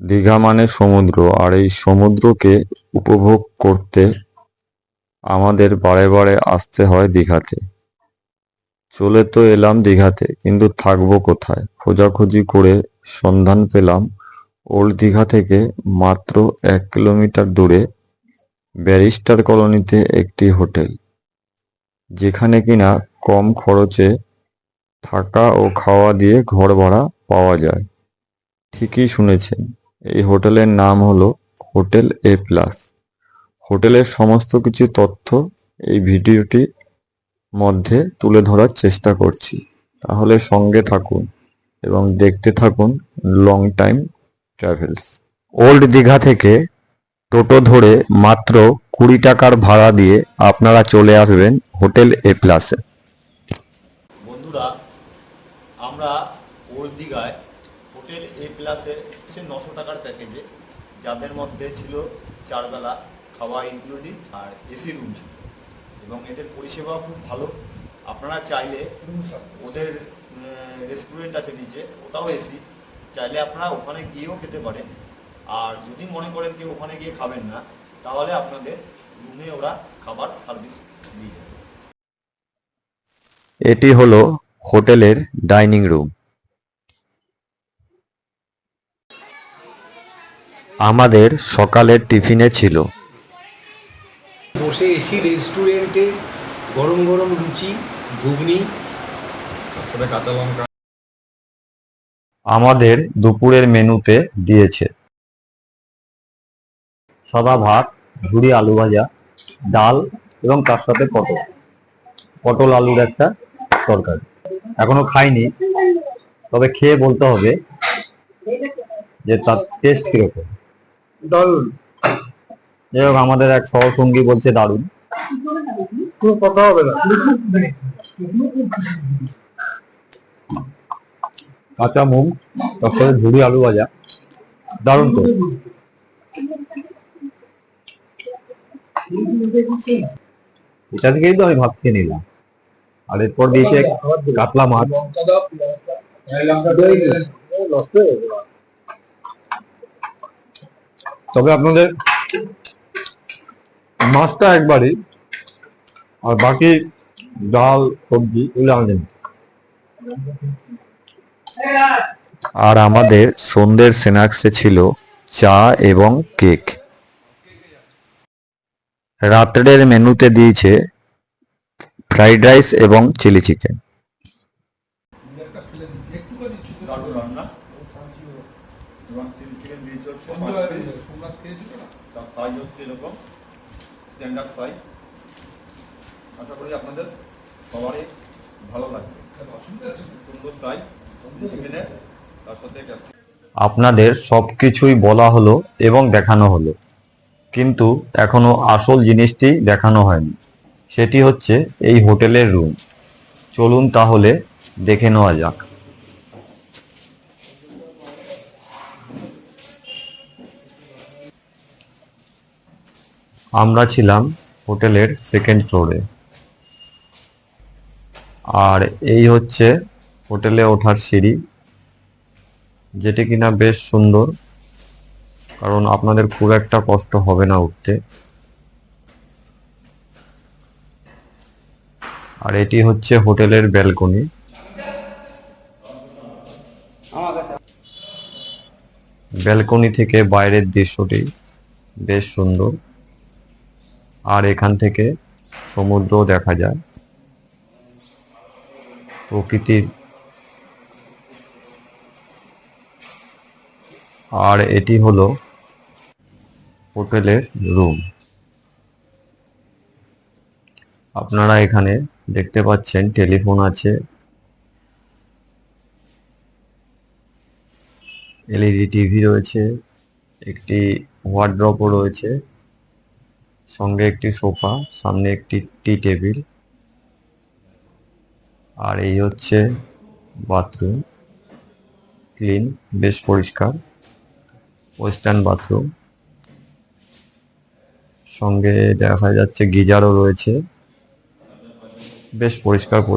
দীঘা মানে সমুদ্র, আর এই সমুদ্রকে উপভোগ করতে আমাদের বারে বারে আসতে হয় দীঘাতে। চলে তো এলাম দীঘাতে, কিন্তু থাকব কোথায়? খোঁজাখুঁজি করে সন্ধান পেলাম ওল্ড দীঘা থেকে মাত্র এক কিলোমিটার দূরে ব্যারিস্টার কলোনিতে একটি হোটেল, যেখানে কিনা কম খরচে থাকা ও খাওয়া দিয়ে ঘর ভাড়া পাওয়া যায়। ঠিকই শুনেছেন এই হোটেলের নাম হলো হোটেল এ প্লাস। হোটেলের সমস্ত কিছু তথ্য এই ভিডিওটি মধ্যে তুলে ধরার চেষ্টা করছি। তাহলে সঙ্গে থাকুন এবং দেখতে থাকুন long time travels old Digha থেকে টোটো ধরে মাত্র কুড়ি টাকার ভাড়া দিয়ে আপনারা চলে আসবেন হোটেল এ প্লাসে। বন্ধুরা, আমরা ওল্ড দীঘায় হোটেল এ প্লাসে হচ্ছে নশো টাকার প্যাকেজে, যাদের মধ্যে ছিল চারবেলা খাওয়া ইনক্লুডিং আর এসি রুম ছিল। এবং এদের পরিষেবা খুব ভালো। আপনারা চাইলে ওদের রেস্টুরেন্ট আছে নিচে, ওটাও এসি। চাইলে আপনারা ওখানে গিয়েও খেতে পারেন। আর যদি মনে করেন কেউ ওখানে গিয়ে খাবেন না, তাহলে আপনাদের রুমে ওরা খাবার সার্ভিস দিয়ে যাবে। এটি হলো হোটেলের ডাইনিং রুম। আমাদের সকালের টিফিনে ছিল। বসে এসি রেস্টুরেন্টে গরম গরম লুচি ঘুগনি কাঁচা লঙ্কা। আমাদের দুপুরের মেনুতে দিয়েছে। সাদা ভাত ঝুড়ি আলু ভাজা ডাল এবং তার সাথে পটল। পটল আলুর একটা তরকারি। এখনও খাইনি তবে খেয়ে বলতে হবে যে তার টেস্ট কীরকম। দারুণ যাই হোক আমাদের এক সহসঙ্গী বলছে দারুণ। কোনো কথা হবে না। কাঁচা মুগ তার সাথে ঝুরি আলু ভাজা। দারুণ তো। এটা থেকেই তো আমি ভাত খেয়ে নিলাম। আর এরপর দিয়েছে কাতলা মাছ। তবে আপনাদের মাছটা একবারই আর বাকি ডাল, সবজি এগুলো আনেন আর আমাদের সন্ধ্যের স্ন্যাক্সে ছিল চা এবং কেক রাত্রের মেনুতে দিয়েছে ফ্রাইড রাইস এবং চিলি চিকেন এবং চিলি চিকেন দিয়েছে হচ্ছে পাঁচ তার সাইজ হচ্ছে এরকম স্ট্যান্ডার্ড সাইজ আশা করি আপনাদের সবারই ভালো লাগবে। সুন্দর সাইজ চিকেনের তার সাথে ক্যাপসিকাম আপনাদের সবকিছুই বলা হলো এবং দেখানো হলো কিন্তু এখনও আসল জিনিসটি দেখানো হয়নি। সেটি হচ্ছে এই হোটেলের রুম। চলুন তাহলে দেখে নেওয়া যাক। আমরা ছিলাম হোটেলের সেকেন্ড ফ্লোরে আর এই হচ্ছে হোটেলে ওঠার সিঁড়ি, যেটি কিনা বেশ সুন্দর, কারণ আপনাদের খুব একটা কষ্ট হবে না উঠতে। আর এটি হচ্ছে হোটেলের ব্যালকনি। ব্যালকনি থেকে বাইরের দৃশ্যটি বেশ সুন্দর। আর এখান থেকে সমুদ্র দেখা যায়। প্রকৃতির আর এটি হলো হোটেলের রুম। আপনারা এখানে দেখতে পাচ্ছেন টেলিফোন আছে, এলইডি টিভি রয়েছে, একটি ওয়ার্ড্রপও রয়েছে। সঙ্গে একটি সোফা, সামনে একটি টি টেবিল, আর এই হচ্ছে বাথরুম। ক্লিন, বেশ পরিষ্কার। Western bathroom. সঙ্গে দেখা যাচ্ছে গিজারও রয়েছে। বেশ পরিষ্কার পরি-